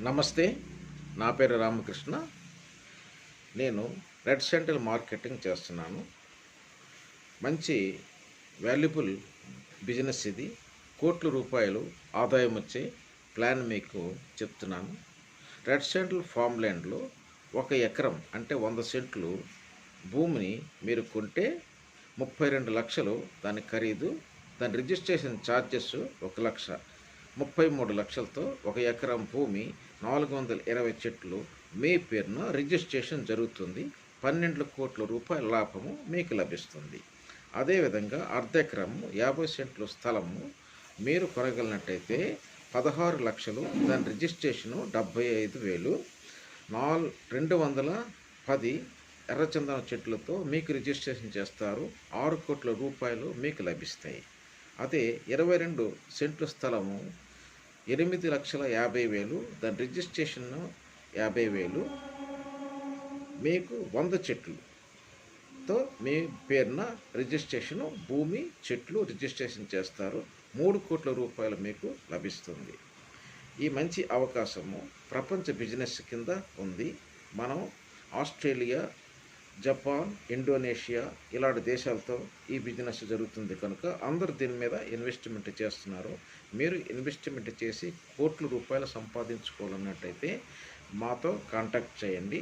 నమస్తే నా పేరు రామకృష్ణ. నేను రెడ్ సెంట్రల్ మార్కెటింగ్ చేస్తున్నాను. మంచి వాల్యుబుల్ బిజినెస్ ఇది. కోట్ల రూపాయలు ఆదాయం వచ్చే ప్లాన్ మీకు చెప్తున్నాను. రెడ్ సెంట్రల్ ఫామ్ ల్యాండ్లో ఒక ఎకరం అంటే వంద సెంట్లు భూమిని మీరు కొంటే ముప్పై రెండు లక్షలు దాని ఖరీదు. దాని రిజిస్ట్రేషన్ ఛార్జెస్ ఒక లక్ష. ముప్పై మూడు లక్షలతో ఒక ఎకరం భూమి నాలుగు వందల ఇరవై చెట్లు మీ పేరున రిజిస్ట్రేషన్ జరుగుతుంది. పన్నెండు కోట్ల రూపాయల లాభము మీకు లభిస్తుంది. అదేవిధంగా అర్ధెకరము యాభై సెంట్లు స్థలము మీరు కొనగలిగినట్టయితే పదహారు లక్షలు దాని రిజిస్ట్రేషను డెబ్భై ఐదు వేలు. నాలుగు రెండు వందల పది ఎర్రచందన చెట్లతో మీకు రిజిస్ట్రేషన్ చేస్తారు. ఆరు కోట్ల రూపాయలు మీకు లభిస్తాయి. అదే ఇరవై రెండు సెంట్లు స్థలము ఎనిమిది లక్షల యాభై వేలు దాని రిజిస్ట్రేషన్ యాభై వేలు మీకు వంద చెట్లుతో మీ పేరున రిజిస్ట్రేషన్ భూమి చెట్లు రిజిస్ట్రేషన్ చేస్తారు. మూడు కోట్ల రూపాయలు మీకు లభిస్తుంది. ఈ మంచి అవకాశము ప్రపంచ బిజినెస్ కింద ఉంది. మనం ఆస్ట్రేలియా జపాన్ ఇండోనేషియా ఇలాంటి దేశాలతో ఈ బిజినెస్ జరుగుతుంది కనుక అందరూ దీని మీద ఇన్వెస్ట్మెంట్ చేస్తున్నారు. మీరు ఇన్వెస్ట్మెంట్ చేసి కోట్ల రూపాయలు సంపాదించుకోవాలన్నట్టయితే మాతో కాంటాక్ట్ చేయండి.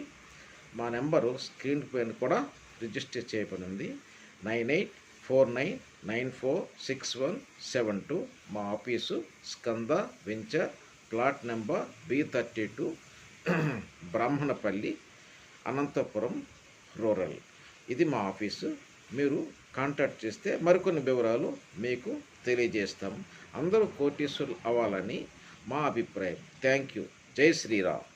మా నెంబరు స్క్రీన్ పైన కూడా రిజిస్టర్ చేయబడింది. Nine eight four nine nine four six one seven two మా office Skanda venture plot number B thirty two Brahmanapalli Anantapuram rural. ఇది మా ఆఫీసు. మీరు కాంటాక్ట్ చేస్తే మరికొన్ని వివరాలు మీకు తెలియజేస్తాం. అందరూ కోటీశ్వరులు అవ్వాలని మా అభిప్రాయం. Thank you. జై శ్రీరామ్.